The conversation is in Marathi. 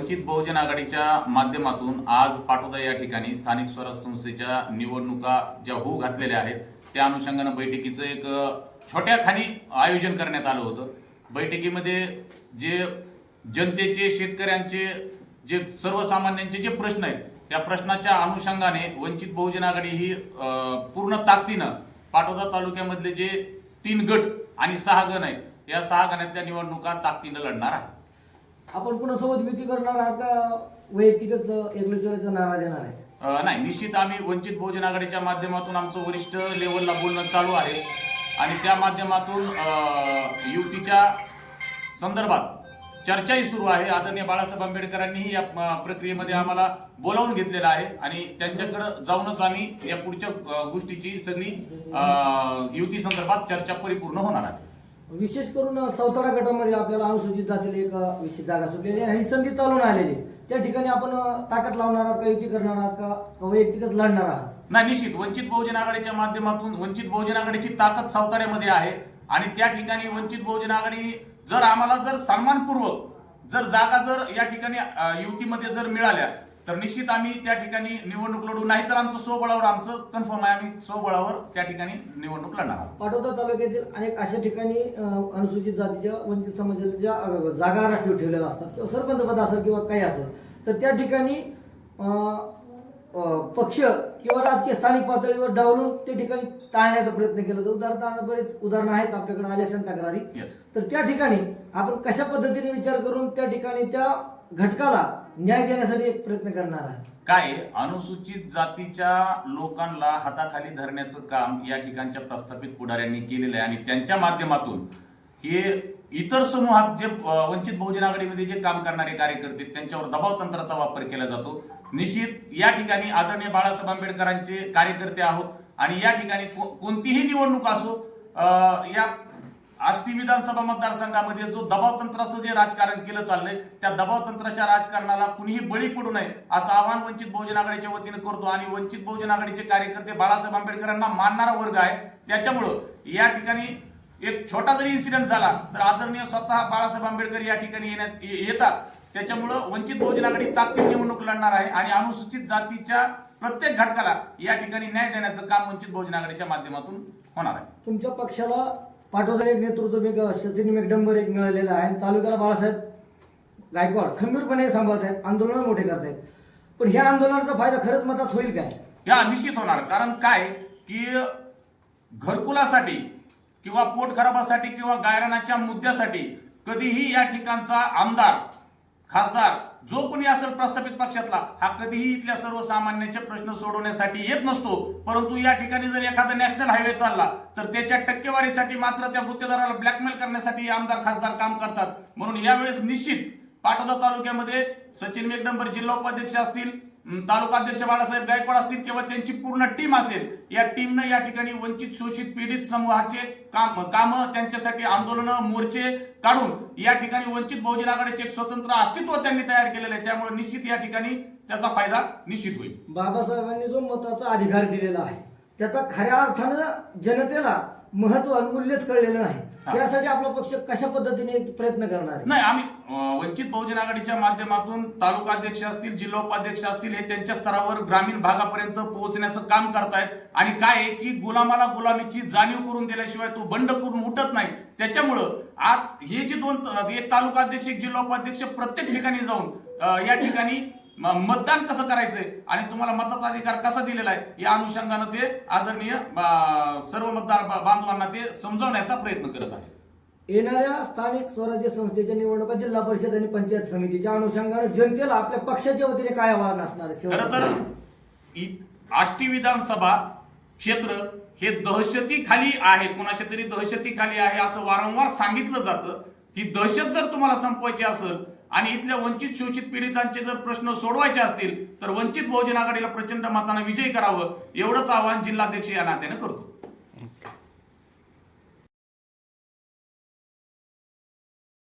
वंचित बहुजन आघाडीच्या माध्यमातून आज पाटोदा या ठिकाणी स्थानिक स्वराज्य संस्थेच्या निवडणुका ज्या होऊ घातलेल्या आहेत त्या अनुषंगानं बैठकीचं एक छोट्या खाणी आयोजन करण्यात आलं होतं. बैठकीमध्ये जे जनतेचे शेतकऱ्यांचे जे सर्वसामान्यांचे जे प्रश्न आहेत त्या प्रश्नाच्या अनुषंगाने वंचित बहुजन आघाडी ही पूर्ण ताकदीनं पाटोदा तालुक्यामधले जे तीन गट आणि सहा गण आहेत या सहा गणातल्या निवडणुका ताकदीनं लढणार आहे. आपण कुणासोबत युती करणार आहात का? वैयक्तिकच एकलेश्वराचा नारा देणार आहे? अ, नाही निश्चित आम्ही वंचित बहुजन आघाडीच्या माध्यमातून आमचं वरिष्ठ लेवलला बोलणं चालू आहे. आणि त्या माध्यमातून अ, युतीच्या संदर्भात चर्चाही सुरू आहे. आदरणीय बाळासाहेब आंबेडकरांनीही या अ, प्रक्रियेमध्ये आम्हाला बोलावून घेतलेलं आहे. आणि त्यांच्याकडे जाऊनच आम्ही या पुढच्या अ, गोष्टीची सगळी अ, युती संदर्भात चर्चा परिपूर्ण होणार आहे. विशेष करून सौताडा गटामध्ये आपल्याला अनुसूचित जातील एक विशेष जागा सुटलेली आहे. आणि संधी चालून आलेली त्या ठिकाणी आपण ताकद लावणार आहात का युती करणार आहात का वैयक्तिकच लढणार आहात? नाही निश्चित. वंचित बहुजन आघाडीच्या माध्यमातून वंचित बहुजन आघाडीची ताकद सावताऱ्यामध्ये आहे. आणि त्या ठिकाणी वंचित बहुजन आघाडी जर आम्हाला जर सन्मानपूर्वक जर जागा जर या ठिकाणी युतीमध्ये जर मिळाल्या तर निश्चित आम्ही त्या ठिकाणी निवडणूक लढू. नाही तर आमचं स्वबळावर आमचं कन्फर्म आहे आम्ही स्वबळावर त्या ठिकाणी निवडणूक लढणार आहोत. पाटोदा तालुक्यातील अनेक अशा ठिकाणी अनुसूचित जातीच्या वंचित समाजाच्या जागा राखीव ठेवलेल्या असतात किंवा सरपंच पद असेल किंवा काही असेल तर त्या ठिकाणी पक्ष किंवा राजकीय स्थानिक पातळीवर डावलून ते ठिकाणी टाळण्याचा प्रयत्न केला जातो. उदाहरणार्थ बरेच उदाहरणं आहेत आपल्याकडे आले असेल तक्रारी. तर त्या ठिकाणी आपण कशा पद्धतीने विचार करून त्या ठिकाणी त्या घटकाला न्याय देण्यासाठी एक प्रयत्न करणार आहात. काय? अनुसूचित जातीच्या लोकांना हाताखाली धरण्याचं काम या ठिकाणच्या प्रस्थापित पुढाऱ्यांनी केलेलं आहे आणि त्यांच्या माध्यमातून हे इतर समूहात जे वंचित बहुजन आघाडीमध्ये जे काम करणारे कार्यकर्ते त्यांच्यावर दबाव तंत्राचा वापर केला जातो. निश्चित या ठिकाणी आदरणीय बाळासाहेब आंबेडकरांचे कार्यकर्ते आहोत आणि या ठिकाणी कोणतीही निवडणूक असो या आष्टी विधानसभा मतदारसंघामध्ये जो दबाव तंत्राचं जे राजकारण केलं चाललंय त्या दबाव तंत्राच्या राजकारणाला कुणीही बळी पडू नये असं आवाहन वंचित बहुजन आघाडीच्या वतीने करतो. आणि वंचित बहुजन आघाडीचे कार्यकर्ते बाळासाहेब आंबेडकरांना मानणारा वर्ग आहे. त्याच्यामुळं या ठिकाणी एक छोटा जरी इन्सिडेंट झाला तर आदरणीय स्वतः बाळासाहेब आंबेडकर या ठिकाणी येण्यात येतात. त्याच्यामुळं वंचित बहुजन आघाडी ताकदीत निवडणूक लढणार आहे आणि अनुसूचित जातीच्या प्रत्येक घटकाला या ठिकाणी न्याय देण्याचं काम वंचित बहुजन आघाडीच्या माध्यमातून होणार आहे. तुमच्या पक्षाला पाठवता एक नेतृत्व एक सचिन मेकडंबर एक मिळालेलं आहे. आणि तालुक्याला बाळासाहेब गायकवाड खंबीरपणे सांभाळत आहेत आंदोलन मोठे करत आहेत. पण ह्या आंदोलनाचा फायदा खरंच मतात होईल काय? या निश्चित होणार. कारण काय? की घरकुलासाठी किंवा पोट खराबासाठी किंवा गायरानाच्या मुद्द्यासाठी कधीही या ठिकाणचा आमदार खासदार जो कोणी असेल प्रस्थापित पक्षातला हा कधीही इथल्या सर्वसामान्यांचे प्रश्न सोडवण्यासाठी येत नसतो. परंतु या ठिकाणी जर एखादा नॅशनल हायवे चालला तर त्याच्या टक्केवारीसाठी मात्र त्या गुत्तेदाराला ब्लॅकमेल करण्यासाठी आमदार खासदार काम करतात. म्हणून यावेळेस निश्चित पाटोदा तालुक्यामध्ये सचिन मेघडंबर जिल्हा उपाध्यक्ष असतील अं, तालुका अध्यक्ष बाळासाहेब गायकवाड असतील किंवा त्यांची पूर्ण टीम असेल या टीमनं या ठिकाणी वंचित शोषित पीडित समूहाचे काम कामं त्यांच्यासाठी आंदोलनं मोर्चे काढून या ठिकाणी वंचित बहुजन आघाडीचे एक स्वतंत्र अस्तित्व त्यांनी तयार केलेलं आहे. त्यामुळे निश्चित या ठिकाणी त्याचा फायदा निश्चित होईल. बाबासाहेबांनी जो मताचा अधिकार दिलेला आहे त्याचा खऱ्या अर्थानं जनतेला महत्त्व आणि मूल्यच कळलेलं नाही. त्यासाठी आपला पक्ष कशा पद्धतीने प्रयत्न करणार नाही आम्ही वंचित बहुजन आघाडीच्या माध्यमातून तालुका अध्यक्ष असतील जिल्हा उपाध्यक्ष असतील हे त्यांच्या स्तरावर ग्रामीण भागापर्यंत पोहोचण्याचं काम करतायत. आणि काय आहे की गुलामाला गुलामीची जाणीव करून दिल्याशिवाय तो बंड करून उठत नाही. त्याच्यामुळं आज हे जे दोन एक तालुका अध्यक्ष एक जिल्हा उपाध्यक्ष प्रत्येक ठिकाणी जाऊन या ठिकाणी मतदान कसं करायचंय आणि तुम्हाला मताचा अधिकार कसा दिलेला आहे या अनुषंगानं ते आदरणीय सर्व मतदार बांधवांना ते समजावण्याचा प्रयत्न करत आहे येणाऱ्या स्थानिक स्वराज्य संस्थेच्या निवडणुका जिल्हा परिषद आणि पंचायत समितीच्या अनुषंगाने जनतेला आपल्या पक्षाच्या वतीने काय आव्हान असणार खरं खर तर आष्टी विधानसभा क्षेत्र हे दहशती खाली आहे. कोणाच्या तरी दहशती खाली आहे असं वारंवार सांगितलं जातं. ही दहशत जर तुम्हाला संपवायची असेल आणि इथल्या वंचित शोषित पीडितांचे जर प्रश्न सोडवायचे असतील तर वंचित बहुजन आघाडीला प्रचंड मतानं विजय करावं एवढंच आवाहन जिल्हाध्यक्ष या नात्यानं करतो.